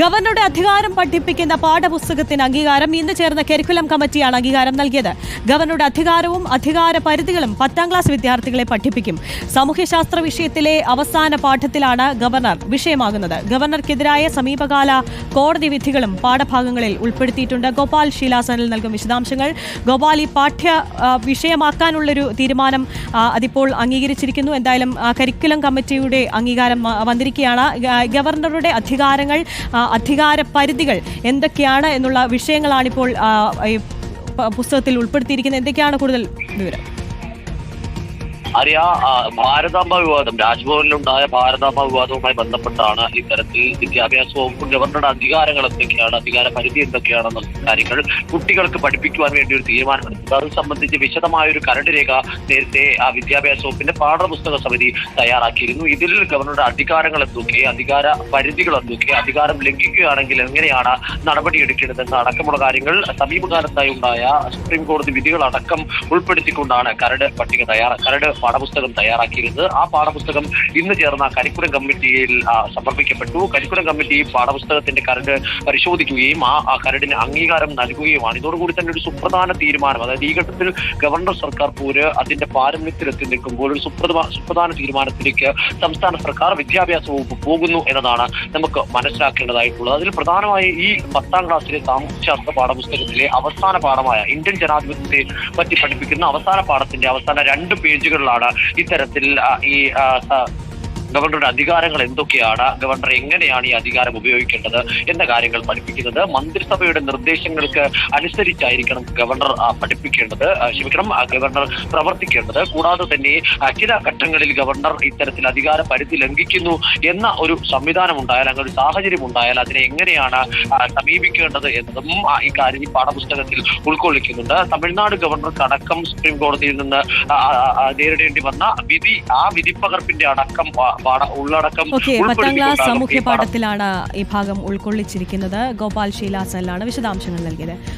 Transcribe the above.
ഗവർണറുടെ അധികാരം പഠിപ്പിക്കുന്ന പാഠപുസ്തകത്തിന് അംഗീകാരം. ഇന്ന് ചേർന്ന കരിക്കുലം കമ്മിറ്റിയാണ് അംഗീകാരം നൽകിയത്. ഗവർണറുടെ അധികാരവും അധികാര പരിധികളും പത്താം ക്ലാസ് വിദ്യാർത്ഥികളെ പഠിപ്പിക്കും. സാമൂഹ്യശാസ്ത്ര വിഷയത്തിലെ അവസാന പാഠത്തിലാണ് ഗവർണർ വിഷയമാകുന്നത്. ഗവർണർക്കെതിരായ സമീപകാല കോടതി വിധികളും പാഠഭാഗങ്ങളിൽ ഉൾപ്പെടുത്തിയിട്ടുണ്ട്. ഗോപാൽ ശീലാസനിൽ നൽകും വിശദാംശങ്ങൾ. ഗോപാൽ ഈ പാഠ്യ വിഷയമാക്കാനുള്ളൊരു തീരുമാനം അതിപ്പോൾ അംഗീകരിച്ചിരിക്കുന്നു. എന്തായാലും കരിക്കുലം കമ്മിറ്റിയുടെ അംഗീകാരം വന്നിരിക്കുകയാണ്. ഗവർണറുടെ അധികാരങ്ങൾ അധികാര പരിധികൾ എന്തൊക്കെയാണ് എന്നുള്ള വിഷയങ്ങളാണിപ്പോൾ പുസ്തകത്തിൽ ഉൾപ്പെടുത്തിയിരിക്കുന്നത്. എന്തൊക്കെയാണ് കൂടുതൽ വിവരം? അറിയാ ഭാരതാമ്പ വിവാദം രാജ്ഭവനിലുണ്ടായ ഭാരതാംബ വിവാദവുമായി ബന്ധപ്പെട്ടാണ് ഇത്തരത്തിൽ വിദ്യാഭ്യാസ വകുപ്പ് ഗവർണറുടെ അധികാരങ്ങൾ എന്തൊക്കെയാണ് അധികാര പരിധി എന്തൊക്കെയാണെന്നുള്ള കാര്യങ്ങൾ കുട്ടികൾക്ക് പഠിപ്പിക്കുവാൻ വേണ്ടി ഒരു തീരുമാനമെടുത്തത്. അത് സംബന്ധിച്ച് വിശദമായ ഒരു കരട് രേഖ നേരത്തെ ആ വിദ്യാഭ്യാസ വകുപ്പിന്റെ പാഠപുസ്തക സമിതി തയ്യാറാക്കിയിരുന്നു. ഇതിൽ ഗവർണറുടെ അധികാരങ്ങൾ എന്തൊക്കെ അധികാര പരിധികൾ എന്തൊക്കെ അധികാരം ലംഘിക്കുകയാണെങ്കിൽ എങ്ങനെയാണ് നടപടിയെടുക്കേണ്ടതെന്ന് അടക്കമുള്ള കാര്യങ്ങൾ സമീപകാലത്തായി ഉണ്ടായ സുപ്രീം കോടതി വിധികളടക്കം ഉൾപ്പെടുത്തിക്കൊണ്ടാണ് കരട് പട്ടിക തയ്യാറാക്കുന്നത് കരട് പാഠപുസ്തകം തയ്യാറാക്കിയിരുന്നത്. ആ പാഠപുസ്തകം ഇന്ന് ചേർന്ന കരിക്കുലം കമ്മിറ്റിയിൽ സമർപ്പിക്കപ്പെട്ടു. കരിക്കുലം കമ്മിറ്റി പാഠപുസ്തകത്തിന്റെ കരട് പരിശോധിക്കുകയും ആ കരടിന് അംഗീകാരം നൽകുകയുമാണ്. ഇതോടുകൂടി തന്നെ ഒരു സുപ്രധാന തീരുമാനം അതായത് ഈ ഘട്ടത്തിൽ ഗവർണർ സർക്കാർ പോര് അതിന്റെ പാരമ്യത്തിലെത്തി നിൽക്കുമ്പോൾ ഒരു സുപ്രധാന സുപ്രധാന തീരുമാനത്തിലേക്ക് സംസ്ഥാന സർക്കാർ വിദ്യാഭ്യാസ വകുപ്പ് പോകുന്നു എന്നതാണ് നമുക്ക് മനസ്സിലാക്കേണ്ടതായിട്ടുള്ളത്. അതിൽ പ്രധാനമായി ഈ പത്താം ക്ലാസ്സിലെ സാമൂഹ്യശാസ്ത്ര പാഠപുസ്തകത്തിലെ അവസാന പാഠമായ ഇന്ത്യൻ ജനാധിപത്യത്തെ പറ്റി പഠിപ്പിക്കുന്ന അവസാന പാഠത്തിന്റെ അവസാന രണ്ട് പേജുകളിലാണ് ഇത്തരത്തിൽ ഈ ഗവർണറുടെ അധികാരങ്ങൾ എന്തൊക്കെയാണ്? ഗവർണർ എങ്ങനെയാണ് ഈ അധികാരം ഉപയോഗിക്കേണ്ടത് എന്ന കാര്യങ്ങൾ പഠിപ്പിക്കുന്നത്? മന്ത്രിസഭയുടെ നിർദ്ദേശങ്ങൾക്ക് അനുസരിച്ചായിരിക്കണം ഗവർണർ പഠിപ്പിക്കേണ്ടത്. ക്ഷമിക്കണം ഗവർണർ പ്രവർത്തിക്കേണ്ടത്. കൂടാതെ തന്നെ ചില ഘട്ടങ്ങളിൽ ഗവർണർ ഇത്തരത്തിൽ അധികാര പരിധി ലംഘിക്കുന്നു എന്ന ഒരു സംവിധാനം ഉണ്ടായാൽ അങ്ങനെ ഒരു സാഹചര്യം ഉണ്ടായാൽ അതിനെ എങ്ങനെയാണ് സമീപിക്കേണ്ടത് എന്നതും ഈ കാര്യം ഈ പാഠപുസ്തകത്തിൽ ഉൾക്കൊള്ളിക്കുന്നുണ്ട്. തമിഴ്നാട് ഗവർണർക്ക് അടക്കം സുപ്രീം കോടതിയിൽ നിന്ന് നേരിടേണ്ടി വന്ന വിധി ആ വിധിപ്പകർപ്പിന്റെ അടക്കം ഉള്ളടക്കം ഓക്കെ പത്താം ക്ലാസ് സാമൂഹ്യ ഈ പാഠത്തിലാണ് ഈ ഭാഗം ഉൾക്കൊള്ളിച്ചിരിക്കുന്നത്. ഗോപാൽ ശീലാസലാണ് വിശദാംശങ്ങൾ നൽകിയത്.